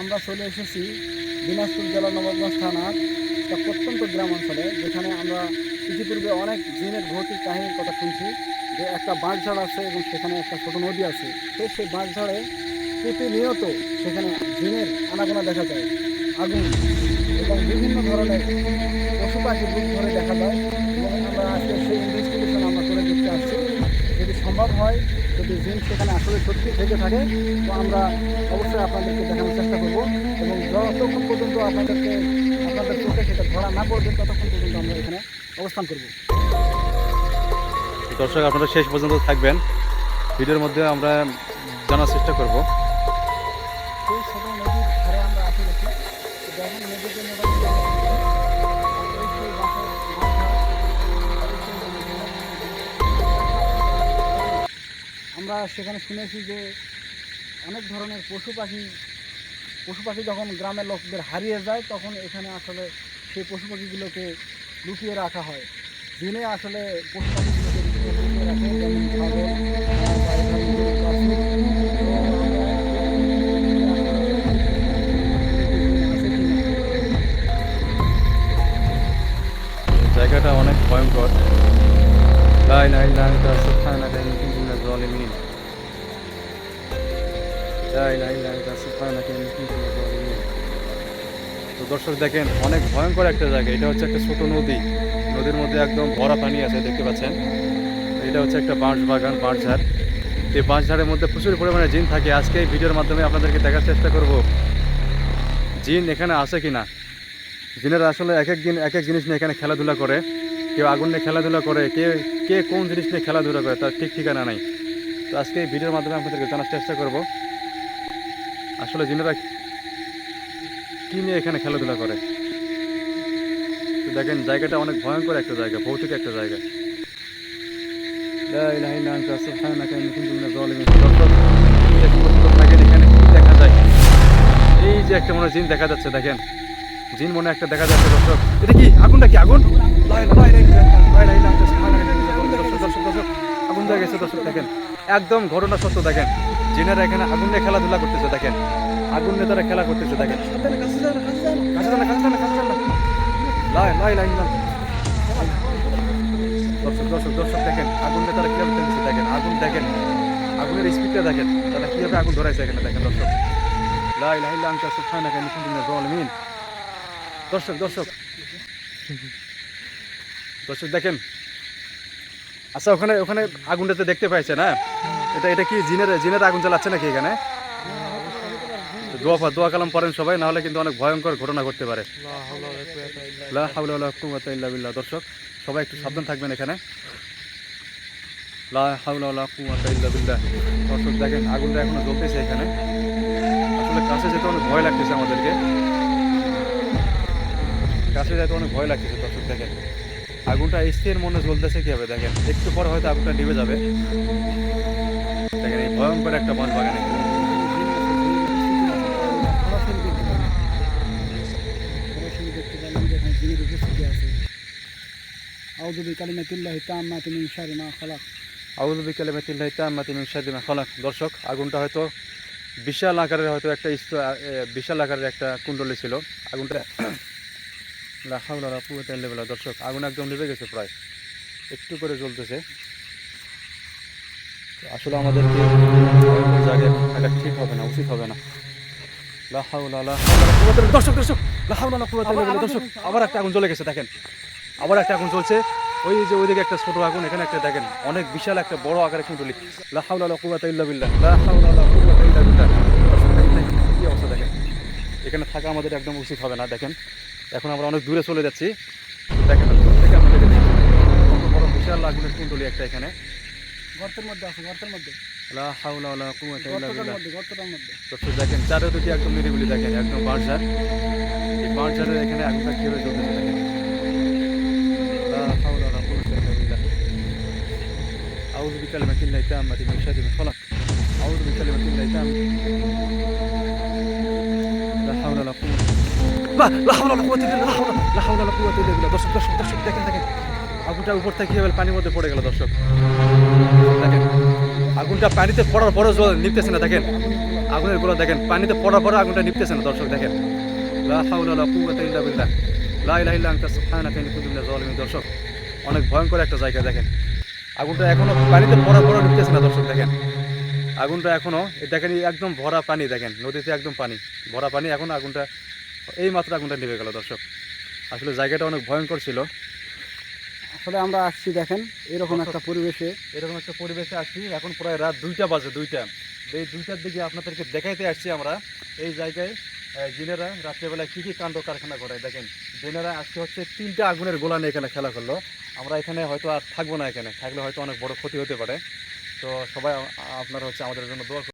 আমরা চলে এসেছি দিনাজপুর জেলা নবাবগঞ্জ থানার একটা প্রত্যন্ত গ্রাম অঞ্চলে, যেখানে আমরা ইতিপূর্বে অনেক জিনের ভৌতিক কাহিনীর কথা শুনছি যে একটা বাঁশঝাড় আছে এবং সেখানে একটা ছোট নদী আছে। তো সেই বাঁশঝাড়ে প্রতিনিয়ত সেখানে জিনের আনাগোনা দেখা যায়, আগুন এবং বিভিন্ন ধরনের পশু পাখির দেখা যায়। এবং আমরা আজকে সেই ইনভেস্টিগেশন আমরা করে দেখতে আসছি। সম্ভব হয় যদি জিন সেখানে আসলে সত্যি থেকে থাকে তো আমরা অবশ্যই আপনাদেরকে দেখানোর চেষ্টা করব। এবং যতক্ষণ পর্যন্ত আপনাদেরকে আপনাদের চোখে সেটা ধরা না পড়বে ততক্ষণ পর্যন্ত আমরা এখানে অবস্থান করব। দর্শক আপনারা শেষ পর্যন্ত থাকবেন। ভিডিওর মধ্যে আমরা জানার চেষ্টা করব। সেই ছোট নদীর ধারে আমরা আসে দেখেন নদীতে মোটামুটি আমরা সেখানে শুনেছি যে অনেক ধরনের পশু পাখি পশু পাখি যখন গ্রামের লোকদের হারিয়ে যায় তখন এখানে আসলে সেই পশু পাখিগুলোকে লুকিয়ে রাখা হয় দিনে আসলে পশু পাখিগুলোকে জায়গাটা অনেক ভয়ঙ্কর লা ইলাহা ইল্লা আনতা সুবহানাকা তো দর্শক দেখেন, অনেক ভয়ঙ্কর একটা জায়গা। এটা হচ্ছে একটা ছোট নদী। নদীর মধ্যে একদম ভরা পানি আছে, দেখতে পাচ্ছেন। এটা হচ্ছে একটা বাঁশ বাগান বাঁশঝাড়। এই বাঁশঝাড়ের মধ্যে প্রচুর পরিমাণে জিন থাকে। আজকে এই ভিডিওর মাধ্যমে আপনাদেরকে দেখার চেষ্টা করব, জিন এখানে আছে কিনা? জিনেরা আসলে এক এক দিন, এক এক জিনিস নিয়ে এখানে খেলাধুলা করে। কেউ আগুন নিয়ে খেলাধুলা করে, কে কে কোন জিনিস নিয়ে খেলাধুলা করে, তার ঠিক ঠিকানা নাই। তো আজকে এই ভিডিওর মাধ্যমে আপনাদেরকে জানার চেষ্টা করব। আসলে জিনেরা কি নিয়ে এখানে খেলাধুলা করে? তো দেখেন জায়গাটা অনেক ভয়ঙ্কর একটা জায়গা ভৌতিক একটা জায়গা। দেখা যায়? এই যে একটা মনে জিন দেখা যাচ্ছে দেখেন। জিন মনে একটা দেখা যাচ্ছে দর্শক। এটা কি আগুনটা কি আগুন? আগুন দেখা গেছে দর্শক দেখেন। একদম ঘটনা সত্য, দেখেন। জিনেরা এখানে আগুন নিয়ে খেলাধুলা করতেছে, দেখেন। আগুন নিয়ে তারা খেলা করতেছে, দেখেন। দর্শক দর্শক দর্শক, দেখেন, আগুন নিয়ে তারা কীভাবে খেলতেছে, দেখেন, আগুন, দেখেন। আগুনের স্পিডটা দেখেন, তারা কীভাবে আগুন ধরাইছে এখানে, দেখেন, দর্শক। লা ইলাহা ইল্লা আনতা সুবহানাকা ইন্নী কুনতু দর্শক দর্শক। দর্শক, দেখেন আচ্ছা ওখানে ওখানে আগুনটাতে দেখতে পাইছে না? এটা এটা কি জিনের জিনের আগুন জ্বালাচ্ছে নাকি এখানে? তো দোয়া দোয়া কালাম পড়েন সবাই নাহলে কিন্তু অনেক ভয়ঙ্কর ঘটনা ঘটতে পারে। দর্শক, সবাই একটু সাবধান থাকবেন এখানে। দর্শক, দেখেন, আগুনটা এখনও জ্বলতেছে এখানে। আসলে কাছে যেতে অনেক ভয় লাগতেছে আমাদেরকে। কাছে যেতে অনেক ভয় লাগতেছে, দর্শক, দেখেন। আগুনটা স্থির মনে জ্বলতেছে কীভাবে? দেখেন, একটু পর হয়তো আগুনটা নিভে যাবে। দেখেন, এই ভয়ঙ্কর একটা বন বাগান খালাক। দর্শক, আগুনটা হয়তো বিশাল আকারের হয়তো একটা বিশাল আকারের একটা কুণ্ডলী ছিল। আগুনটা লা হাওলা ওয়ালা কুওয়াতা দর্শক, আগুন একদম নিভে গেছে প্রায়। একটু করে জ্বলতেছে। তো আসলে আমাদেরকে জায়গায় ঠিক হবে না, উচিত হবে না। দর্শক দর্শক, লা হাওলা ওয়ালা কুওয়াতা দর্শক, আবার একটা আগুন গেছে, দেখেন। আবার একটা আগুন জ্বলছে। ওই যে ওইদিকে একটা ছোট আগুন, এখানে একটা দেখেন, অনেক বিশাল একটা বড় আকারের কুণ্ডলী লা হাওলা ওয়ালা কুওয়াতা ইল্লা বিল্লাহ। কি অবস্থা, দেখেন। এখানে থাকা আমাদের একদম উচিত হবে না, দেখেন। এখন আমরা অনেক দূরে চলে যাচ্ছি। দেখেন থেকে কত বড় বিশাল আগুনের কুণ্ডলী একটা এখানে। গর্তের মধ্যে আছে গর্তের মধ্যে। দেখেন চারিদিকে একদম নিরিবিলি দেখেন একদম বাঁশঝাড় এই বাঁশঝাড়ের এখানে আগুনটা কীভাবে জ্বলতেছে দেখেন। লা হাওলা ওয়ালা কুওয়াতা ইল্লা বিল্লাহ। আউযু বিকালিমাতিল্লাহি তাম্মাতি মিন শাররি মা দর্শক দর্শক দর্শক, দেখেন দেখেন। আগুনটা উপর থেকে পানির মধ্যে পড়ে গেল, দর্শক। দেখেন, আগুনটা পানিতে পড়ার পরে নিপতেছে না, দেখেন। আগুনেরগুলো, দেখেন, পানিতে পড়ার পরে আগুনটা নিপতেছে না, দর্শক, দেখেন। দর্শক। অনেক ভয়ঙ্কর একটা জায়গা, দেখেন। আগুনটা এখনও পানিতে পড়ার পরে নিপতেছে না, দর্শক, দেখেন। আগুনটা এখনও, দেখেন একদম ভরা পানি, দেখেন। নদীতে একদম পানি। ভরা পানি, এখন আগুনটা এই মাত্র আগুনটা নিভে গেল দর্শক। আসলে জায়গাটা অনেক ভয়ঙ্কর ছিল। আসলে আমরা আসছি দেখেন এরকম একটা পরিবেশে। এরকম একটা পরিবেশে আসছি। এখন প্রায় রাত দুইটা বাজে দুইটা। এই দুইটার দিকে আপনাদেরকে দেখাইতে আসছি আমরা। এই জায়গায় জিনেরা রাত্রেবেলায় কী কী কাণ্ড কারখানা করে দেখেন। জিনেরা আজকে হচ্ছে তিনটা আগুনের গোলা নিয়ে এখানে খেলা করল। আমরা এখানে হয়তো আর থাকব না এখানে। থাকলে হয়তো অনেক বড় ক্ষতি হতে পারে। তো সবাই আপনারা হচ্ছে আমাদের জন্য দোয়া।